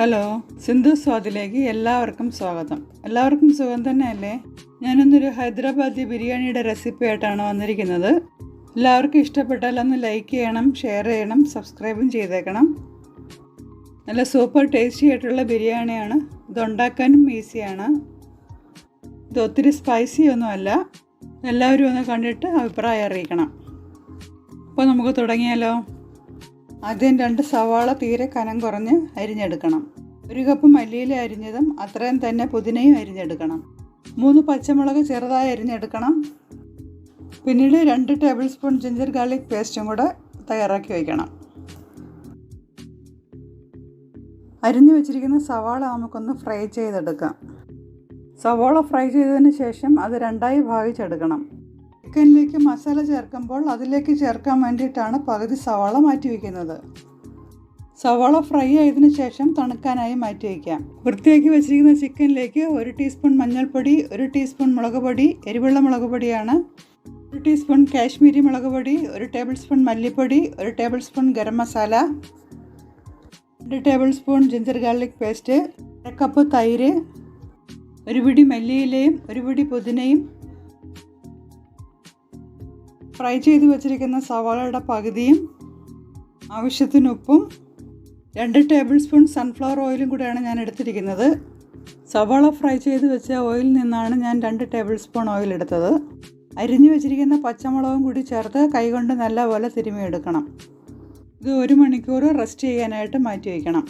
Hello Sindhu സ്വാദിലേക്ക് എല്ലാവർക്കും സ്വാഗതം. എല്ലാവർക്കും സുഖം തന്നെയല്ലേ? ഞാനൊന്നൊരു ഹൈദരാബാദി ബിരിയാണിയുടെ റെസിപ്പി ആയിട്ടാണ് വന്നിരിക്കുന്നത്. എല്ലാവർക്കും ഇഷ്ടപ്പെട്ടാൽ ഒന്ന് ലൈക്ക് ചെയ്യണം ഷെയർ ചെയ്യണം സബ്സ്ക്രൈബും ചെയ്തേക്കണം. നല്ല സൂപ്പർ ടേസ്റ്റി ആയിട്ടുള്ള ബിരിയാണിയാണ്. ഇതുണ്ടാക്കാനും ഈസിയാണ്. ഇത് ഒത്തിരി സ്പൈസി ഒന്നുമല്ല എല്ലാവരും ഒന്ന് കണ്ടിട്ട് അഭിപ്രായം അറിയിക്കണം. അപ്പോൾ നമുക്ക് തുടങ്ങിയാലോ? ആദ്യം രണ്ട് സവാള തീരെ കനം കുറഞ്ഞ് അരിഞ്ഞെടുക്കണം. ഒരു കപ്പ് മല്ലിയില അരിഞ്ഞതും അത്രയും തന്നെ പുതിനയും അരിഞ്ഞെടുക്കണം. മൂന്ന് പച്ചമുളക് ചെറുതായി അരിഞ്ഞെടുക്കണം. പിന്നീട് രണ്ട് ടേബിൾ സ്പൂൺ ജിഞ്ചർ ഗാർലിക് പേസ്റ്റും കൂടെ തയ്യാറാക്കി വയ്ക്കണം. അരിഞ്ഞു വെച്ചിരിക്കുന്ന സവാള നമുക്കൊന്ന് ഫ്രൈ ചെയ്തെടുക്കാം. സവാള ഫ്രൈ ചെയ്തതിന് ശേഷം അത് രണ്ടായി ഭാഗിച്ചെടുക്കണം. ചിക്കനിലേക്ക് മസാല ചേർക്കുമ്പോൾ അതിലേക്ക് ചേർക്കാൻ വേണ്ടിയിട്ടാണ് പകുതി സവാള മാറ്റി വയ്ക്കുന്നത് സവാള ഫ്രൈ ആയതിന് ശേഷം തണുക്കാനായി മാറ്റി വയ്ക്കാം വൃത്തിയാക്കി വെച്ചിരിക്കുന്ന ചിക്കനിലേക്ക് ഒരു ടീസ്പൂൺ മഞ്ഞൾപ്പൊടി ഒരു ടീസ്പൂൺ മുളക് പൊടി എരിവുള്ള മുളക് പൊടിയാണ് ഒരു ടീസ്പൂൺ കാശ്മീരി മുളക് പൊടി ഒരു ടേബിൾ സ്പൂൺ മല്ലിപ്പൊടി ഒരു ടേബിൾ സ്പൂൺ ഗരം മസാല രണ്ട് table spoon ginger garlic paste അര കപ്പ് തൈര് ഒരു പിടി മല്ലിയിലയും ഒരു പിടി പുതിനയും ഫ്രൈ ചെയ്ത് വെച്ചിരിക്കുന്ന സവാളയുടെ പകുതിയും ആവശ്യത്തിന് ഉപ്പും രണ്ട് ടേബിൾ സ്പൂൺ സൺഫ്ലവർ ഓയിലും കൂടെയാണ് ഞാൻ എടുത്തിരിക്കുന്നത്. സവാള ഫ്രൈ ചെയ്ത് വെച്ച ഓയിലിൽ നിന്നാണ് ഞാൻ രണ്ട് ടേബിൾ സ്പൂൺ ഓയിൽ എടുത്തത്. അരിഞ്ഞു വെച്ചിരിക്കുന്ന പച്ചമുളകും കൂടി ചേർത്ത് കൈകൊണ്ട് നല്ലപോലെ തിരുമിയെടുക്കണം. ഇത് ഒരു മണിക്കൂർ റെസ്റ്റ് ചെയ്യാനായിട്ട് മാറ്റി വയ്ക്കണം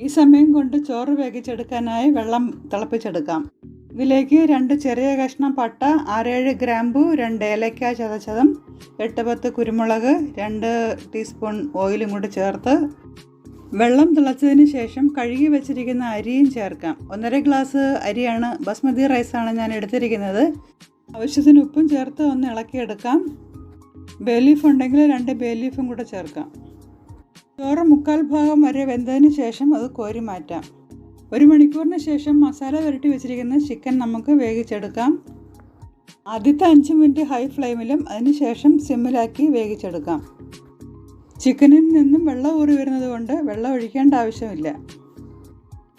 ഈ സമയം കൊണ്ട് ചോറ് വേവിച്ചെടുക്കാനായി വെള്ളം തിളപ്പിച്ചെടുക്കാം. ഇതിലേക്ക് രണ്ട് ചെറിയ കഷ്ണം പട്ട ആറേഴ് ഗ്രാമ്പു രണ്ട് ഏലക്ക ചതച്ചതും എട്ട് പത്ത് കുരുമുളക് രണ്ട് ടീസ്പൂൺ ഓയിലും കൂടി ചേർത്ത് വെള്ളം തിളച്ചതിന് ശേഷം കഴുകി വെച്ചിരിക്കുന്ന അരിയും ചേർക്കാം. ഒന്നര ഗ്ലാസ് അരിയാണ് ബസ്മതി റൈസാണ് ഞാൻ എടുത്തിരിക്കുന്നത്. ആവശ്യത്തിന് ഉപ്പും ചേർത്ത് ഒന്ന് ഇളക്കിയെടുക്കാം. ബേ ലീഫ് ഉണ്ടെങ്കിൽ രണ്ട് ബേ ലീഫും കൂടെ ചേർക്കാം. ചോറ് മുക്കാൽ ഭാഗം വരെ വെന്തതിന് ശേഷം അത് കോരി മാറ്റാം. ഒരു മണിക്കൂറിന് ശേഷം മസാല പുരട്ടി വെച്ചിരിക്കുന്ന ചിക്കൻ നമുക്ക് വേവിച്ചെടുക്കാം. ആദ്യത്തെ അഞ്ച് മിനിറ്റ് ഹൈ ഫ്ലെയിമിലും അതിനുശേഷം സിമ്മിലാക്കി വേവിച്ചെടുക്കാം. ചിക്കനിൽ നിന്നും വെള്ളം ഊറി വരുന്നത് കൊണ്ട് വെള്ളം ഒഴിക്കേണ്ട ആവശ്യമില്ല.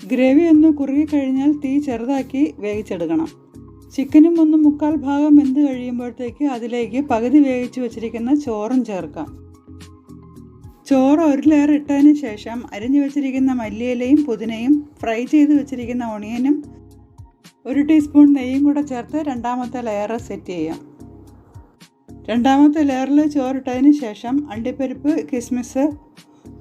ഗ്രേവി ഒന്ന് കുറുകി കഴിഞ്ഞാൽ തീ ചെറുതാക്കി വേവിച്ചെടുക്കണം. ചിക്കനും ഒന്ന് മുക്കാൽ ഭാഗം വെന്ത് കഴിയുമ്പോഴത്തേക്ക് അതിലേക്ക് പകുതി വേവിച്ച് വെച്ചിരിക്കുന്ന ചോറും ചേർക്കാം. ചോറ് ഒരു ലെയർ ഇട്ടതിന് ശേഷം അരിഞ്ഞു വെച്ചിരിക്കുന്ന മല്ലിയിലയും പുതിനയും ഫ്രൈ ചെയ്ത് വെച്ചിരിക്കുന്ന ഒണിയനും ഒരു ടീസ്പൂൺ നെയ്യും കൂടെ ചേർത്ത് രണ്ടാമത്തെ ലെയർ സെറ്റ് ചെയ്യാം. രണ്ടാമത്തെ ലെയറിൽ ചോറിട്ടതിന് ശേഷം അണ്ടിപ്പരിപ്പ് കിസ്മിസ്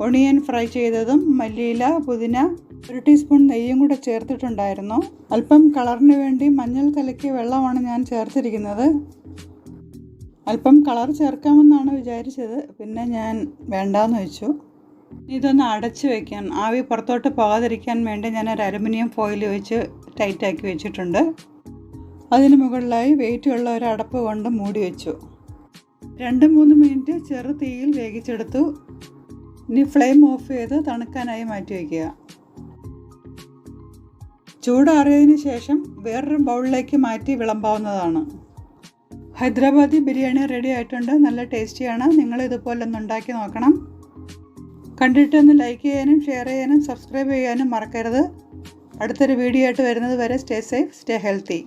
ഒണിയൻ ഫ്രൈ ചെയ്തതും മല്ലിയില പുതിന ഒരു ടീസ്പൂൺ നെയ്യും കൂടെ ചേർത്തിട്ടുണ്ടായിരുന്നു. അല്പം കളറിന് വേണ്ടി മഞ്ഞൾ കലക്കിയ വെള്ളമാണ് ഞാൻ ചേർത്തിരിക്കുന്നത്. അല്പം കളർ ചേർക്കാമെന്നാണ് വിചാരിച്ചത്. പിന്നെ ഞാൻ വേണ്ടാന്ന് വെച്ചു. ഇതൊന്ന് അടച്ചു വയ്ക്കാൻ ആവി പുറത്തോട്ട് പോകാതിരിക്കാൻ വേണ്ടി ഞാൻ ഒരു അലുമിനിയം ഫോയിൽ വെച്ച് ടൈറ്റാക്കി വെച്ചിട്ടുണ്ട്. അതിന് മുകളിലായി വെയിറ്റുള്ള ഒരു അടപ്പ് കൊണ്ട് മൂടി വെച്ചു. രണ്ട് മൂന്ന് മിനിറ്റ് ചെറു തീയിൽ വേവിച്ചെടുത്തു. ഇനി ഫ്ലെയിം ഓഫ് ചെയ്ത് തണുക്കാനായി മാറ്റി വയ്ക്കുക ചൂടാറിയതിന് ശേഷം വേറൊരു ബൗളിലേക്ക് മാറ്റി വിളമ്പാവുന്നതാണ്. ഹൈദരാബാദി ബിരിയാണി റെഡി ആയിട്ടുണ്ട്. നല്ല ടേസ്റ്റിയാണ് നിങ്ങൾ ഇതുപോലെ ഒന്ന് ഉണ്ടാക്കി നോക്കണം. കണ്ടിട്ടൊന്ന് ലൈക്ക് ചെയ്യാനും ഷെയർ ചെയ്യാനും സബ്സ്ക്രൈബ് ചെയ്യാനും മറക്കരുത്. അടുത്തൊരു വീഡിയോ ആയിട്ട് വരുന്നത് വരെ സ്റ്റേ സേഫ് സ്റ്റേ ഹെൽത്തി